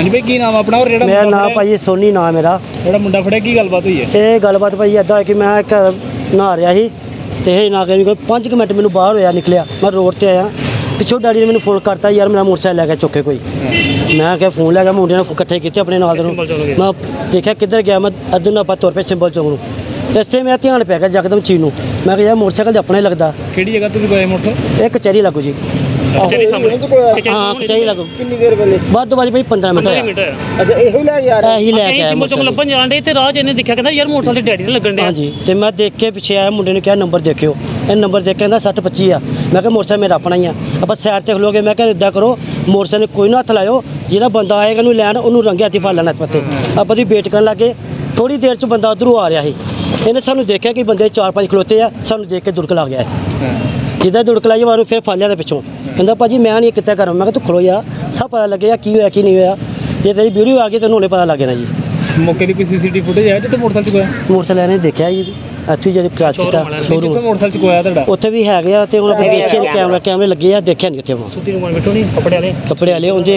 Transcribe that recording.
ਹਾਂਜੀ ਭਾਈ ਕੀ ਨਾਮ ਆ ਆਪਣਾ ਔਰ ਜਿਹੜਾ ਮੇਰਾ ਮੁੰਡਾ ਨਾਮ ਫੜਿਆ- ਭਾਜੀ ਸੋਨੀ ਨਾਮ ਮੇਰਾ। ਜਿਹੜਾ ਮੁੰਡਾ ਫੜਿਆ ਕੀ ਗੱਲਬਾਤ ਹੋਈ ਹੈ? ਇਹ ਗੱਲਬਾਤ ਇਦਾਂ ਹੈ ਕਿ ਮੈਂ ਘਰ ਨਹਾ ਰਿਹਾ ਸੀ ਤੇ ਇਹ ਨਾ ਕੋਈ 5 ਮਿੰਟ ਮੈਨੂੰ ਬਾਹਰ ਹੋਇਆ ਨਿਕਲਿਆ। ਮੈਂ ਰੋਡ ਤੇ ਆਇਆ। ਪਿੱਛੋਂ ਡੈਡੀ ਨੇ ਮੈਨੂੰ ਫੋਨ ਕਰਤਾ ਯਾਰ ਮੇਰਾ ਮੋਟਰਸਾਈਕਲ ਲੈ ਕੇ ਚੁੱਕੇ ਕੋਈ। ਮੈਂ ਕਿਹਾ ਫੋਨ ਲੈ ਗਿਆ ਮੁੰਡਿਆਂ ਨੇ ਇਕੱਠੇ ਕੀਤੇ ਆਪਣੇ ਨਾਲ ਦੇ ਨੂੰ। ਸਿੰਬਲ ਚੌਂਕ ਗਏ। ਮੈਂ ਦੇਖਿਆ ਕਿੱਧਰ ਗਿਆ ਮੈਂ ਅੱਧੇ ਨੂੰ ਆਪਾਂ ਤੁਰ ਪਏ ਸਿੰਬਲ ਚੌਂਕ ਨੂੰ ਰਸਤੇ ਮੇਰਾ ਧਿਆਨ ਪੈ ਗਿਆ ਯਕਦਮ ਚੀਜ਼ ਨੂੰ। ਮੈਂ ਕਿਹਾ ਯਾਰ ਮੋਟਰਸਾਈਕਲ ਤਾਂ ਆਪਣਾ ਹੀ ਲੱਗਦਾ। ਕਿਹੜੀ ਜਗ੍ਹਾ ਤੁਸੀਂ ਗਏ ਮੋਟਰਸਾਈਕਲ? ਇਹ ਕਚਹਿਰੀ ਲੱਗੂ ਜੀ। ਕਚਹਿਰੀ ਸਾਹਮਣੇ? ਹਾਂ ਕਚਹਿਰੀ ਲੱਗੂ? ਕਿੰਨੀ ਦੇਰ ਪਹਿਲੇ? ਵੱਧ ਤੋਂ ਵੱਧ ਭਾਈ 15 ਮਿੰਟ ਹੋਇਆ। ਮਿੰਟ ਹੋਇਆ। ਅੱਛਾ ਇਹੋ ਹੀ ਲੈ ਯਾਰ ਇਹੀ ਲੈ ਕੇ ਅਸੀਂ ਆਇਆ ਸਿੰਬਲ ਚੌਂਕ ਮੋਟਰਸਾਈਕਲ। ਲੱਭਣ ਜਾਣ ਡੇ ਤੇ ਰਾਹ 'ਚ ਇਹਨੇ ਦੇਖਿਆ ਕਹਿੰਦਾ ਯਾਰ ਮੋਟਰਸਾਈਕਲ ਤੇ ਡੈਡੀ ਦੇ ਲੱਗਣ ਡਿਆ। ਹਾਂਜੀ ਤੇ ਮੈਂ ਦੇਖ ਕੇ ਪਿੱਛੇ ਆਇਆ ਮੁੰਡੇ ਨੇ ਕਿਹਾ ਨੰਬਰ ਦੇਖਿਓ। ਇਹ ਨੰਬਰ ਦੇਖ ਕੇ ਕਹਿੰਦਾ 60 25 ਆ। ਮੈਂ ਕਿਹਾ ਮੋਟਰਸਾਈਕਲ ਮੇਰਾ ਆਪਣਾ ਹੀ ਆ। ਆਪਾਂ ਸਾਈਡ ਤੇ ਖਲੋਗੇ ਮੈਂ ਕਿਹਾ ਇਦਾਂ ਕਰੋ ਮੋਟਰਸਾਈਕਲ ਕੋਈ ਨਾ ਹੱਥ ਲਾਇਓ। ਜਿਹੜਾ ਬੰਦਾ ਆਏਗਾ ਨੂੰ ਲੈਣ ਉਹਨੂੰ ਰੰਗੇ ਹੱਥੀ ਫੜ ਲੈਣਾ ਪੱਤੇ ਆਪਾਂ ਦੀ ਵੇਟ ਕਰਨ ਲੱਗੇ। ਥੋੜੀ ਦੇਰ ਚ ਬੰਦਾ ਉਧਰੋਂ ਆ ਰਿਹਾ ਸੀ। ਇਹਨੇ ਸਾਨੂੰ ਦੇਖਿਆ ਕਿ ਬੰਦੇ ਚਾਰ ਪੰਜ ਖਲੋਤੇ ਆ ਸਾਨੂੰ ਦੇਖ ਕੇ ਦੁੜਕ ਲੱਗ ਗਿਆ। ਜਿੱਦਾਂ ਦੁੜਕ ਲਾਈ ਵਾਰੂ ਫਿਰ ਫੜ ਲਿਆ ਤੇ ਪਿੱਛੋਂ। ਕਹਿੰਦਾ ਭਾਜੀ ਮੈਂ ਨਹੀਂ ਕਿੱਥੇ ਕਰਾਂ ਮੈਂ ਕਿਹਾ ਤੂੰ ਖਲੋ ਜਾ ਸਭ ਪਤਾ ਲੱਗਿਆ ਕੀ ਹੋਇਆ ਕੀ ਨਹੀਂ ਹੋਇਆ। ਜੇ ਤੇਰੀ ਵੀਡੀਓ ਆ ਗਈ ਤੈਨੂੰ ਹੁਣੇ ਪਤਾ ਲੱਗ ਜਾਣਾ ਜੀ। ਮੌਕੇ ਦੀ ਕੋਈ ਸੀਸੀਟੀਵੀ ਫੁਟੇਜ ਹੈ ਜਿੱਥੇ ਮੋਟਰਸਾਈਕਲ ਚੁਕਾਇਆ ਮੋਟਰਸਾਈਕਲ ਨੇ ਦੇਖਿਆ ਜੀ ਇੱਥੇ ਜਦੋਂ ਕ੍ਰਾਸ ਕੀਤਾ ਜਿੱਥੇ ਸ਼ੋਰੂਮ ਮੋਟਰਸਾਈਕਲ ਚੁਕਾਇਆ ਤੁਹਾਡਾ? ਉੱਥੇ ਵੀ ਹੈਗੇ ਆ ਤੇ ਹੁਣ ਆਪਾਂ ਦੇਖਿਆ ਕੈਮਰਾ ਕੈਮਰੇ ਲੱਗੇ ਆ ਦੇਖਿਆ ਨਹੀਂ ਕਿੱਥੇ ਉਹ ਸੁੱਤੀ ਨੂੰ ਬੈਠੋ ਨਹੀਂ ਕੱਪੜੇ ਵਾਲੇ। ਕੱਪੜੇ ਵਾਲੇ ਉਹਦੇ